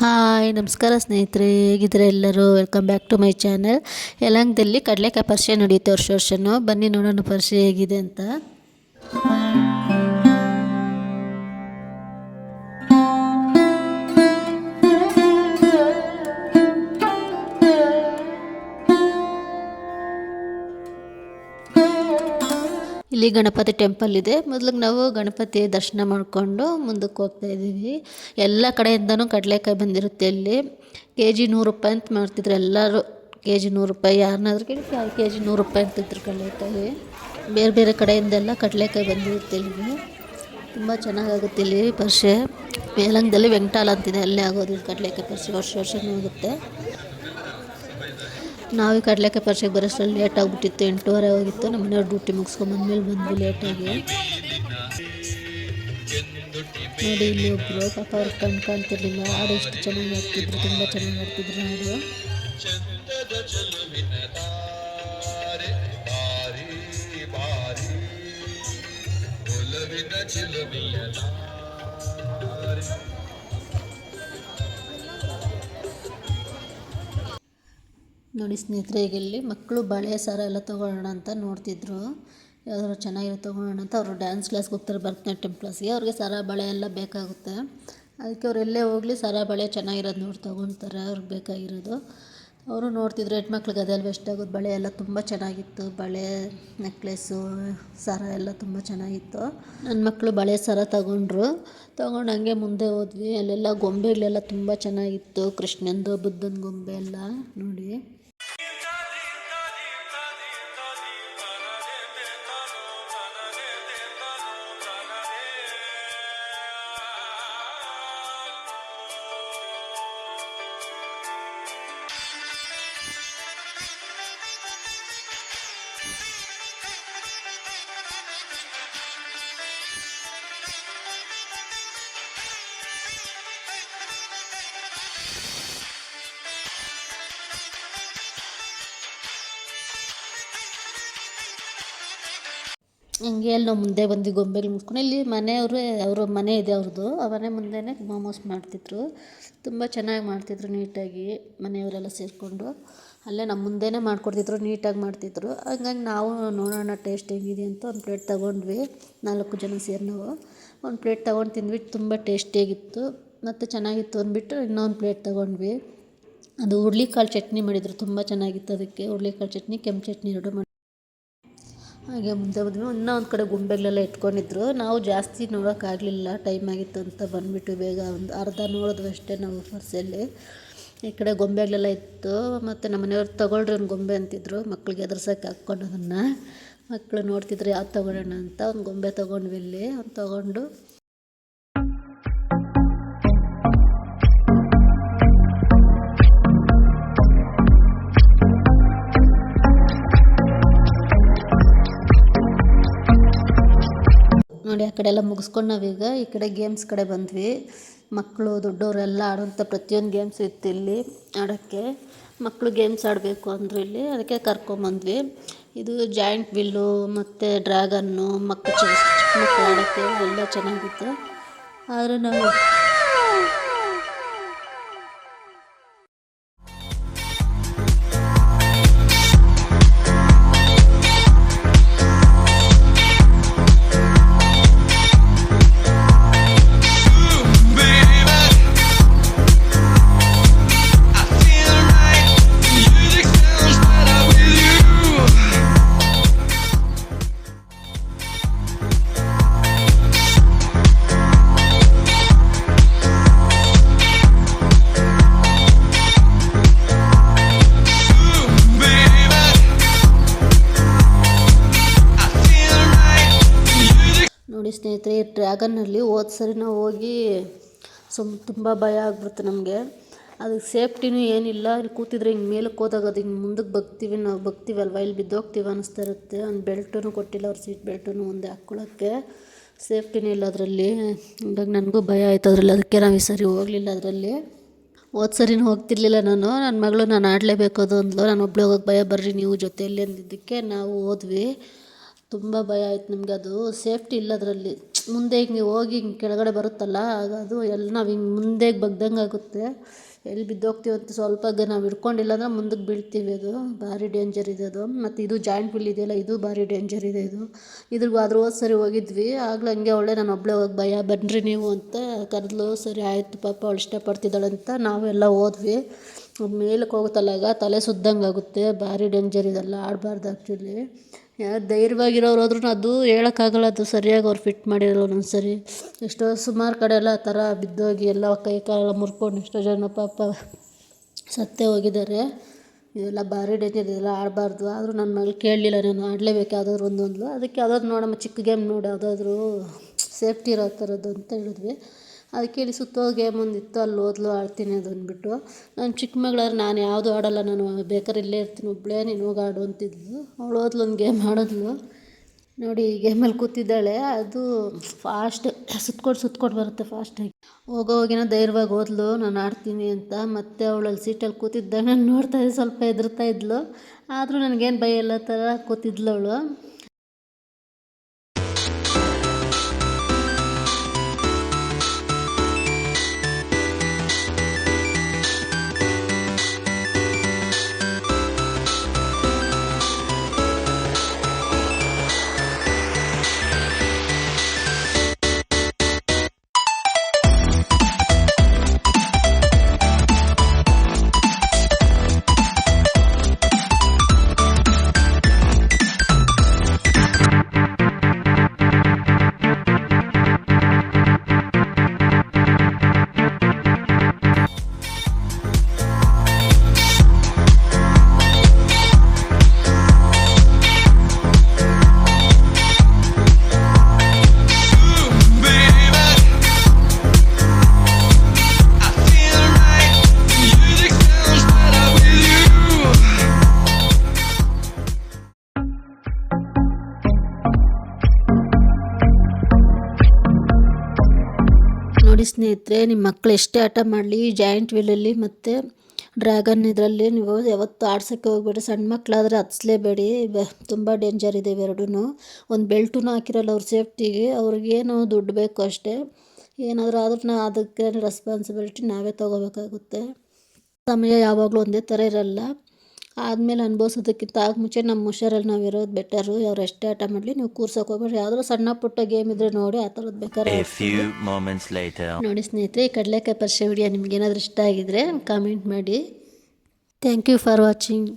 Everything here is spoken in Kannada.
ಹಾಯ್, ನಮಸ್ಕಾರ ಸ್ನೇಹಿತರೆ ಹೇಗಿದ್ರೆ ಎಲ್ಲರೂ? Welcome back to my channel ಯಲಂಗದಲ್ಲಿ ಕಡಲೆಕಾಯಿ ಪರಿಷೆ ನಡೆಯುತ್ತೆ. ವರ್ಷ ವರ್ಷನೂ. ಬನ್ನಿ ನೋಡೋಣ ಪರಿಷೆ ಹೇಗಿದೆ ಅಂತ. ಇಲ್ಲಿ ಗಣಪತಿ ಟೆಂಪಲ್ ಇದೆ. ಮೊದಲಿಗೆ ನಾವು ಗಣಪತಿ ದರ್ಶನ ಮಾಡಿಕೊಂಡು ಮುಂದಕ್ಕೆ ಹೋಗ್ತಾ ಇದ್ದೀವಿ. ಎಲ್ಲ ಕಡೆಯಿಂದನೂ ಕಡಲೆಕಾಯಿ ಬಂದಿರುತ್ತೆ ಇಲ್ಲಿ. ಕೆ ಜಿ ನೂರು ರೂಪಾಯಿ ಅಂತ ಮಾಡ್ತಿದ್ರು ಎಲ್ಲರೂ. ಕೆ ಜಿ ನೂರು ರೂಪಾಯಿ ಯಾರನ್ನಾದ್ರೂ ಕೇಳಿ ಯಾವ ಕೆ ಜಿ ನೂರು ರೂಪಾಯಿ ಅಂತಿದ್ರು ಕಡಲೆಕಾಯಿ ಬೇರೆ ಬೇರೆ ಕಡೆಯಿಂದೆಲ್ಲ ಕಡಲೆಕಾಯಿ ಬಂದಿರುತ್ತೆ ಇಲ್ಲಿ. ತುಂಬ ಚೆನ್ನಾಗಾಗುತ್ತೆ ಇಲ್ಲಿ ಪರಿಷೆ. ಮೇಲಂಗದಲ್ಲಿ ವೆಂಕಟಾಲ ಅಂತಿದೆ. ಅಲ್ಲೇ ಆಗೋದು ಇಲ್ಲಿ ಕಡಲೆಕಾಯಿ ಪರಿಷೆ. ವರ್ಷ ವರ್ಷನೂ ಆಗುತ್ತೆ. ನಾವು ಕಡಲೆಕಾಯಿ ಪರಿಷೆಗೆ ಬರೋಷ್ಟರಲ್ಲಿ ಲೇಟ್ ಆಗಿಬಿಟ್ಟಿತ್ತು ಎಂಟೂವರೆ ಹೋಗಿತ್ತು ನಮ್ಮ ಮನೆಯವ್ರು ಡ್ಯೂಟಿ ಮುಗಿಸ್ಕೊಂಬಂದ್ಮೇಲೆ ಬಂದ್ವಿ ಲೇಟಾಗಿ. ನೋಡಿ, ಇಲ್ಲಿ ಒಬ್ಬರು ಪಾಪ ಅವ್ರು ಕಣ್ ಕಾಣ್ತಿರ್ಲಿಲ್ಲ. ಹಾಡು ಎಷ್ಟು ಚೆನ್ನಾಗಿ ಮಾಡ್ತಿದ್ರು ತುಂಬ ಚೆನ್ನಾಗಿ ಮಾಡ್ತಿದ್ರು ಹಾಡು. ನೋಡಿ ಸ್ನೇಹಿತರೆ ಇಲ್ಲಿ ಮಕ್ಕಳು ಬಳೆ ಸರ ಎಲ್ಲ ತೊಗೊಳ್ಳೋಣ ಅಂತ ನೋಡ್ತಿದ್ರು. ಯಾವ್ದಾದ್ರು ಚೆನ್ನಾಗಿರೋ ತೊಗೊಳ್ಳೋಣ ಅಂತ ಅವರು ಡ್ಯಾನ್ಸ್ ಕ್ಲಾಸ್ಗೆ ಹೋಗ್ತಾರೆ ಭರತನಾಟ್ಯಂ ಕ್ಲಾಸ್ಗೆ ಅವ್ರಿಗೆ ಸರ ಬಳೆ ಎಲ್ಲ ಬೇಕಾಗುತ್ತೆ. ಅದಕ್ಕೆ ಅವ್ರು ಎಲ್ಲೇ ಹೋಗಲಿ ಸರ ಬಳೆ ಚೆನ್ನಾಗಿರೋದು ನೋಡಿ ತೊಗೊಳ್ತಾರೆ, ಅವ್ರಿಗೆ ಬೇಕಾಗಿರೋದು. ಅವರು ನೋಡ್ತಿದ್ರು ಹೆಣ್ಮಕ್ಳಿಗೆ ಅದೆಲ್ಲ ಇಷ್ಟ ಆಗೋದು ಬಳೆ ಎಲ್ಲ ತುಂಬ ಚೆನ್ನಾಗಿತ್ತು. ಬಳೆ ನೆಕ್ಲೆಸ್ಸು ಸರ ಎಲ್ಲ ತುಂಬ ಚೆನ್ನಾಗಿತ್ತು. ನನ್ನ ಮಕ್ಕಳು ಬಳೆ ಸರ ತಗೊಂಡ್ರು. ತಗೊಂಡು ಹಂಗೆ ಮುಂದೆ ಹೋದ್ವಿ. ಅಲ್ಲೆಲ್ಲ ಗೊಂಬೆಗಳೆಲ್ಲ ತುಂಬ ಚೆನ್ನಾಗಿತ್ತು. ಕೃಷ್ಣಂದು, ಬುದ್ಧನ ಗೊಂಬೆ ಎಲ್ಲ ನೋಡಿ. ಹಂಗೆ ಅಲ್ಲಿ ನಾವು ಮುಂದೆ ಬಂದು ಗೊಂಬೆಲಿ ಮುಗಿಸ್ಕೊಂಡು ಇಲ್ಲಿ ಮನೆಯವರೇ, ಅವ್ರ ಮನೆ ಇದೆ ಅವ್ರದ್ದು ಆ ಮನೆ ಮುಂದೆನೇ ಮೋಮೋಸ್ ಮಾಡ್ತಿದ್ರು. ತುಂಬ ಚೆನ್ನಾಗಿ ಮಾಡ್ತಿದ್ರು ನೀಟಾಗಿ ಮನೆಯವರೆಲ್ಲ ಸೇರಿಕೊಂಡು. ಅಲ್ಲೇ ನಮ್ಮ ಮುಂದೆನೇ ಮಾಡ್ಕೊಡ್ತಿದ್ರು, ನೀಟಾಗಿ ಮಾಡ್ತಿದ್ರು. ಹಂಗಾಗಿ ನಾವು ನೋಡೋಣ ಟೇಸ್ಟ್ ಹೆಂಗಿದೆ ಅಂತ ಒಂದು ಪ್ಲೇಟ್ ತೊಗೊಂಡ್ವಿ. ನಾಲ್ಕು ಜನ ಸೇರಿ ನಾವು. ಒಂದು ಪ್ಲೇಟ್ ತೊಗೊಂಡು ತಿಂದ್ಬಿಟ್ಟು ತುಂಬ ಟೇಸ್ಟಿಯಾಗಿತ್ತು. ಮತ್ತು ಚೆನ್ನಾಗಿತ್ತು ಅಂದ್ಬಿಟ್ಟು ಇನ್ನೊಂದು ಪ್ಲೇಟ್ ತೊಗೊಂಡ್ವಿ. ಅದು ಹುರ್ಳಿಕಾಳು ಚಟ್ನಿ ಮಾಡಿದರು. ತುಂಬ ಚೆನ್ನಾಗಿತ್ತು ಅದಕ್ಕೆ. ಹುರ್ಳಿಕಾಳು ಚಟ್ನಿ, ಕೆಂಪು ಚಟ್ನಿ ಎರಡು ಮಾಡಿ ಹಾಗೆ ಮುಂದೆ ಬಂದ್ವಿ ಇನ್ನೂ ಒಂದು ಕಡೆ ಗೊಂಬೆಗಳೆಲ್ಲ ಇಟ್ಕೊಂಡಿದ್ರು. ನಾವು ಜಾಸ್ತಿ ನೋಡೋಕ್ಕಾಗಲಿಲ್ಲ ಟೈಮ್ ಆಗಿತ್ತು ಅಂತ ಬಂದುಬಿಟ್ಟು ಬೇಗ ಒಂದು ಅರ್ಧ ನೋಡಿದ್ವಿ ಅಷ್ಟೇ ನಾವು ಫರ್ಸಲ್ಲಿ ಈ ಕಡೆ ಗೊಂಬೆಗಳೆಲ್ಲ ಇತ್ತು. ಮತ್ತು ನಮ್ಮ ಮನೆಯವ್ರು ತೊಗೊಳ್ರಿ ಒಂದು ಗೊಂಬೆ ಅಂತಿದ್ರು. ಮಕ್ಳಿಗೆ ಎದುರ್ಸೋಕೆ ಹಾಕ್ಕೊಂಡು ಅದನ್ನು. ಮಕ್ಕಳು ನೋಡ್ತಿದ್ರು ಯಾವ್ದು ತೊಗೊಳ್ಳೋಣ ಅಂತ. ಒಂದು ಗೊಂಬೆ ತೊಗೊಂಡ್ವಿ ಇಲ್ಲಿ. ಒಂದು ತೊಗೊಂಡು ನೋಡಿ, ಆ ಕಡೆ ಎಲ್ಲ ಮುಗಿಸ್ಕೊಂಡು ನಾವೀಗ ಈ ಕಡೆ ಗೇಮ್ಸ್ ಕಡೆ ಬಂದ್ವಿ. ಮಕ್ಕಳು ದೊಡ್ಡವರೆಲ್ಲ ಆಡುವಂಥ ಪ್ರತಿಯೊಂದು ಗೇಮ್ಸ್ ಇತ್ತು ಇಲ್ಲಿ ಆಡೋಕ್ಕೆ. ಮಕ್ಕಳು ಗೇಮ್ಸ್ ಆಡಬೇಕು ಅಂದರು ಇಲ್ಲಿ, ಅದಕ್ಕೆ ಕರ್ಕೊಂಬಂದ್ವಿ ಇದು ಜಾಯಿಂಟ್ ವಿಲ್ಲು ಮತ್ತು ಡ್ರ್ಯಾಗನ್ನು ಮಕ್ಕಳು ಚಿಕ್ಕ ಮಕ್ಕಳು ಆಡೋಕ್ಕೆ ಎಲ್ಲ ಚೆನ್ನಾಗಿತ್ತು. ಆದರೆ ನಾವು ಸ್ನೇಹಿತರೆ, ಈ ಡ್ರ್ಯಾಗನ್ನಲ್ಲಿ ಹೋದ ಸರಿ ಹೋಗಿ ಸುಮ್ ತುಂಬ ಭಯ ಆಗ್ಬಿಡ್ತು ನಮಗೆ. ಅದಕ್ಕೆ ಸೇಫ್ಟಿನೂ ಏನಿಲ್ಲ. ಇಲ್ಲಿ ಕೂತಿದ್ರೆ ಹಿಂಗೆ ಮೇಲಕ್ಕೆ ಹೋದಾಗ ಅದು ಹಿಂಗೆ ಮುಂದಕ್ಕೆ ಬಗ್ತೀವಿ ನಾವು, ಬಗ್ತೀವಲ್ವ? ಇಲ್ಲಿ ಬಿದ್ದೋಗ್ತೀವಿ ಅನ್ನಿಸ್ತಾ ಇರುತ್ತೆ. ಒಂದು ಬೆಲ್ಟೂ ಕೊಟ್ಟಿಲ್ಲ, ಅವ್ರ ಸೀಟ್ ಬೆಲ್ಟೂ ಮುಂದೆ ಹಾಕ್ಕೊಳ್ಳೋಕ್ಕೆ ಸೇಫ್ಟಿನೂ ಇಲ್ಲ ಅದರಲ್ಲಿ. ಹಂಗಾಗಿ ನನಗೂ ಭಯ ಆಯ್ತು ಅದರಲ್ಲಿ. ಅದಕ್ಕೆ ನಾವು ಈ ಸರಿ ಹೋಗಲಿಲ್ಲ ಅದರಲ್ಲಿ. ಹೋದ ಸರಿನೂ ಹೋಗ್ತಿರ್ಲಿಲ್ಲ ನಾನು. ನನ್ನ ಮಗಳು, ನಾನು ಆಡಲೇಬೇಕು ಅದು ಅಂದ್ಲು. ನಾನು ಒಬ್ಳೆ ಹೋಗೋಕೆ ಭಯ, ಬರ್ರಿ ನೀವು ಜೊತೆಯಲ್ಲಿ ಅಂದಿದ್ದಕ್ಕೆ ನಾವು ಹೋದ್ವಿ. ತುಂಬ ಭಯ ಆಯ್ತು ನಿಮಗೆ. ಅದು ಸೇಫ್ಟಿ ಇಲ್ಲ ಅದರಲ್ಲಿ ಮುಂದೆ ಹಿಂಗೆ ಹೋಗಿ ಹಿಂಗೆ ಕೆಳಗಡೆ ಬರುತ್ತಲ್ಲ, ಆಗ ಅದು ಎಲ್ಲ ನಾವು ಹಿಂಗೆ ಮುಂದೆ ಬಗ್ದಂಗೆ ಆಗುತ್ತೆ. ಎಲ್ಲಿ ಬಿದ್ದೋಗ್ತೀವಿ ಅಂತ ಸ್ವಲ್ಪ ನಾವು ಹಿಡ್ಕೊಂಡಿಲ್ಲ ಅಂದ್ರೆ ಮುಂದಕ್ಕೆ ಬೀಳ್ತೀವಿ ಅದು. ಭಾರಿ ಡೇಂಜರ್ ಇದೆ ಅದು. ಮತ್ತು ಇದು ಜಾಯಿಂಟ್ ವಿಲ್ ಇದೆಯಲ್ಲ, ಇದು ಭಾರಿ ಡೇಂಜರ್ ಇದೆ ಇದು. ಇದ್ರಿಗೆ ಆದ್ರೂ ಹೋದ ಸರಿ ಹೋಗಿದ್ವಿ. ಆಗಲೂ ಹಂಗೆ ಒಳ್ಳೆ ನಾನು ಒಬ್ಬಳೇ ಹೋಗಿ ಭಯ ಬನ್ನಿರಿ ನೀವು ಅಂತ ಕರೆದ್ಲು. ಸರಿ ಆಯಿತು ಪಾಪ, ಅವಳು ಇಷ್ಟಪಡ್ತಿದ್ದಾಳೆ ಅಂತ ನಾವೆಲ್ಲ ಹೋದ್ವಿ. ಮೇಲಕ್ಕೆ ಹೋಗುತ್ತಲ್ಲಾಗ ತಲೆ ಸುದ್ದಂಗೆ ಆಗುತ್ತೆ. ಭಾರಿ ಡೇಂಜರ್ ಇದೆಲ್ಲ, ಆಡಬಾರ್ದು ಆ್ಯಕ್ಚುಲಿ ಯಾರು ಧೈರ್ಯವಾಗಿರೋರು ಹೋದ್ರು ಅದು ಹೇಳೋಕ್ಕಾಗಲ್ಲ, ಅದು ಸರಿಯಾಗಿ ಅವ್ರು ಫಿಟ್ ಮಾಡಿರಲ್ಲ ಒಂದೊಂದು ಸರಿ ಎಷ್ಟೋ ಸುಮಾರು ಕಡೆ ಎಲ್ಲ ಆ ಥರ ಬಿದ್ದೋಗಿ ಎಲ್ಲ ಕೈ ಕಾಲೆಲ್ಲ ಮುರ್ಕೊಂಡು ಎಷ್ಟೋ ಜನ ಪಾಪ ಸತ್ತೇ ಹೋಗಿದ್ದಾರೆ. ಇದೆಲ್ಲ ಭಾರಿ ಡೇಂಜರ್ ಇದೆಲ್ಲ ಆಡಬಾರ್ದು. ಆದರೂ ನನ್ನ ಮಗಳು ಕೇಳಲಿಲ್ಲ, ನಾನು ಆಡಲೇಬೇಕು ಯಾವುದಾದ್ರು ಒಂದೊಂದು ಅದಕ್ಕೆ ಯಾವ್ದಾದ್ರು ನೋಡಮ್ಮ, ಚಿಕ್ಕ ಗೇಮ್ ನೋಡು, ಯಾವುದಾದ್ರೂ ಸೇಫ್ಟಿ ಇರೋ ಥರದ್ದು ಅಂತ ಹೇಳಿದ್ವಿ. ಅದಕ್ಕೆ ಸುತ್ತೋ ಗೇಮ್ ಒಂದಿತ್ತು ಅಲ್ಲಿ ಓದ್ಲು ಆಡ್ತೀನಿ ಅದು ಅಂದ್ಬಿಟ್ಟು. ನಾನು ಚಿಕ್ಕ ಮಗಳಾದ್ರೆ ನಾನು ಯಾವುದು ಆಡೋಲ್ಲ, ನಾನು ಬೇಕಾದ್ರೆ ಇಲ್ಲೇ ಇರ್ತೀನಿ ಒಬ್ಬಳೇ ನೀನು ಹೋಗಿ ಆಡು ಅಂತಿದ್ಲು. ಅವಳು ಓದ್ಲು ಒಂದು ಗೇಮ್ ಆಡಿದ್ಲು. ನೋಡಿ ಗೇಮಲ್ಲಿ ಕೂತಿದ್ದಾಳೆ. ಅದು ಫಾಸ್ಟ್ ಸುತ್ಕೊಂಡು ಸುತ್ಕೊಂಡು ಬರುತ್ತೆ ಫಾಸ್ಟಾಗಿ ಹೋಗೋ ಹೋಗಿನ ಧೈರ್ಯವಾಗಿ ಓದ್ಲು ನಾನು ಆಡ್ತೀನಿ ಅಂತ. ಮತ್ತೆ ಅವಳಲ್ಲಿ ಸೀಟಲ್ಲಿ ಕೂತಿದ್ದಾಗ ನಾನು ನೋಡ್ತಾ ಇದ್ದೆ, ಸ್ವಲ್ಪ ಹೆದರ್ತಾ ಇದ್ಲು. ಆದರೂ ನನಗೇನು ಭಯ ಇಲ್ಲ ಥರ ಕೂತಿದ್ಲು ಅವಳು. ನೋಡಿ ಸ್ನೇಹಿತರೆ ನಿಮ್ಮ ಮಕ್ಕಳು ಎಷ್ಟೇ ಆಟ ಮಾಡಲಿ ಜಾಯಿಂಟ್ ವೀಲಲ್ಲಿ ಮತ್ತು ಡ್ರ್ಯಾಗನ್ ಇದರಲ್ಲಿ ನೀವು ಯಾವತ್ತು ಆಡ್ಸೋಕ್ಕೆ ಹೋಗ್ಬೇಡಿ. ಸಣ್ಣ ಮಕ್ಕಳಾದರೆ ಹತ್ಸ್ಲೇಬೇಡಿ. ಬ- ತುಂಬ ಡೇಂಜರ್ ಇದೆ ಇವೆರಡೂ ಒಂದು ಬೆಲ್ಟೂ ಹಾಕಿರಲ್ಲ ಅವ್ರ ಸೇಫ್ಟಿಗೆ, ಅವ್ರಿಗೇನು ದುಡ್ಡು ಬೇಕು ಅಷ್ಟೇ. ಏನಾದರೂ ಆದ್ರೂ ನಾ ಅದಕ್ಕೆ ರೆಸ್ಪಾನ್ಸಿಬಿಲಿಟಿ ನಾವೇ ತೊಗೋಬೇಕಾಗುತ್ತೆ. ಸಮಯ ಯಾವಾಗಲೂ ಒಂದೇ ಥರ ಇರಲ್ಲ. ಆದಮೇಲೆ ಅನುಭವಿಸೋದಕ್ಕಿಂತ ಆಗ ಮುಂಚೆ ನಮ್ಮ ಹುಷಾರಲ್ಲಿ ನಾವು ಇರೋದು ಬೆಟರು ಅವ್ರು ಎಷ್ಟೇ ಆಟ ಮಾಡಲಿ ನೀವು ಕೂರ್ಸೋಕೆ ಹೋಗ್ಬೇಡ್ರಿ. ಯಾವುದೋ ಸಣ್ಣ ಪುಟ್ಟ ಗೇಮ್ ಇದ್ರೆ ನೋಡಿ ಆ ಥರದ್ದು ಬೇಕಾದ್ರೆ ನೋಡಿ ಸ್ನೇಹಿತರೆ ಈ ಕಡಲೆಕಾಯಿ ಪರಿಷೆ ವಿಡಿಯೋ ನಿಮ್ಗೆ ಏನಾದರೂ ಇಷ್ಟ ಆಗಿದ್ರೆ ಕಾಮೆಂಟ್ ಮಾಡಿ. Thank you for watching